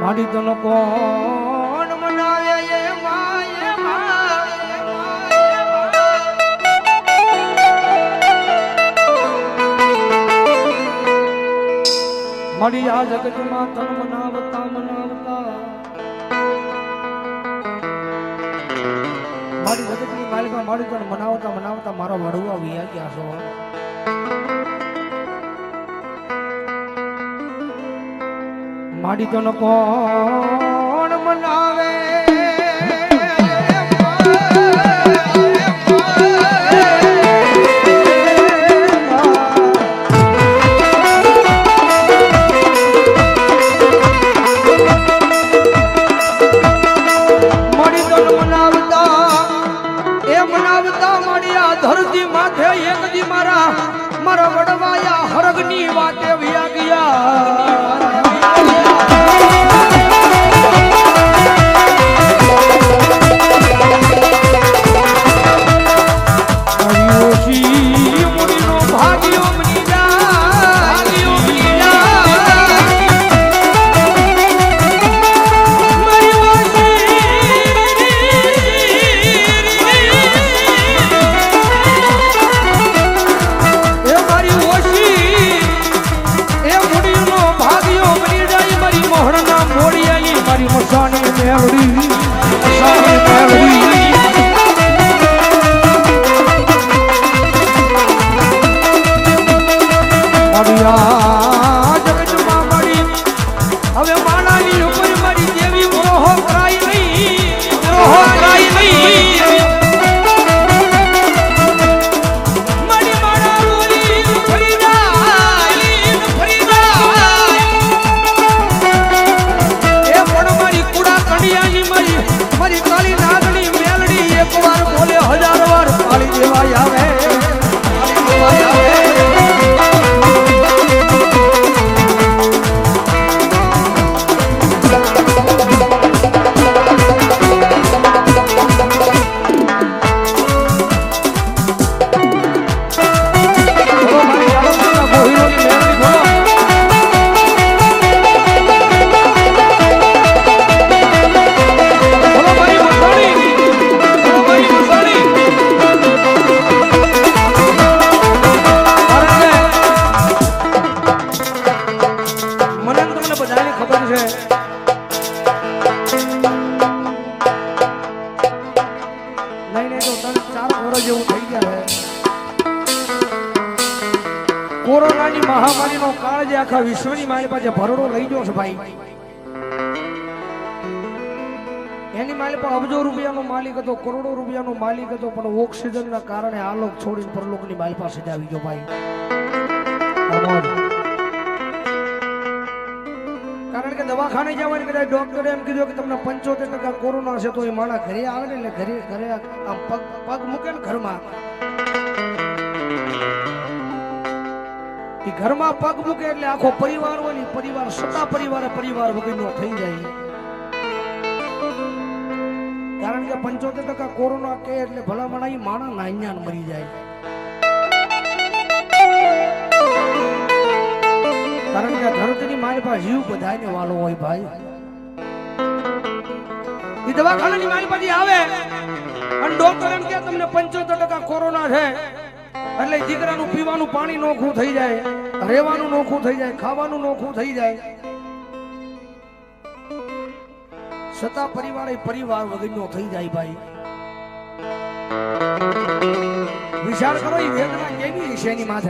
મારી તનો કોણ મનાવે એ માય મારી આ જગતમાં તન મનાવતા મનાવતા. મારી જગતની માલિકા મારી તન મનાવતા મનાવતા મારા વડવા વિયા ગયા છો. માડી તો ન બધાને ખબર છે. નહીં નહીં, તો ત્રણ, ચાર વર્ષ જેવું થઈ ગયા છે. કોરોનાની મહામારીનો કાળ જે આખા વિશ્વની મારી પાસે ભરડો લઈ ગયો છે ભાઈ. એની માલિક પણ અબજો રૂપિયાનો માલિક હતો, કરોડો રૂપિયાનો માલિક હતો, પણ ઓક્સિજનના કારણે આ લોક છોડીને પરલોકની પાસે જ આવી ગયો ભાઈ. કે દવાખાને જવાની કદાચ ડોક્ટરે એમ કીધું કે તમને પંચોતેર ટકા કોરોના છે તો એ માણસ ઘરે આવે ને એટલે ઘરે ઘરે આમ પગ પગ મૂકે ને ઘરમાં. એ ઘરમાં પગ મૂકે એટલે આખો પરિવાર હોય ને પરિવાર સતા પરિવારે પરિવાર વગરનો થઈ જાય. કારણ કે પંચોતેર ટકા કોરોના કે એટલે ભલામણ ઈ માણસ નાન્યાન મરી જાય. ધરતીની જીવ બધાને વાલો હોય ભાઈ. એ દવાખાનાની મારી પાસે આવે અને ડોક્ટર એમ કે તમને પંચોતેર ટકા કોરોના છે. એટલે દીકરાનું પીવાનું પાણી નોખું થઈ જાય, રહેવાનું નોખું થઈ જાય, ખાવાનું નોખું થઈ જાય. છતાં પરિવાર એ પરિવાર વગરનો થઈ જાય ભાઈ. વિચાર કરો એ વેદના કેવી છે એની માથે?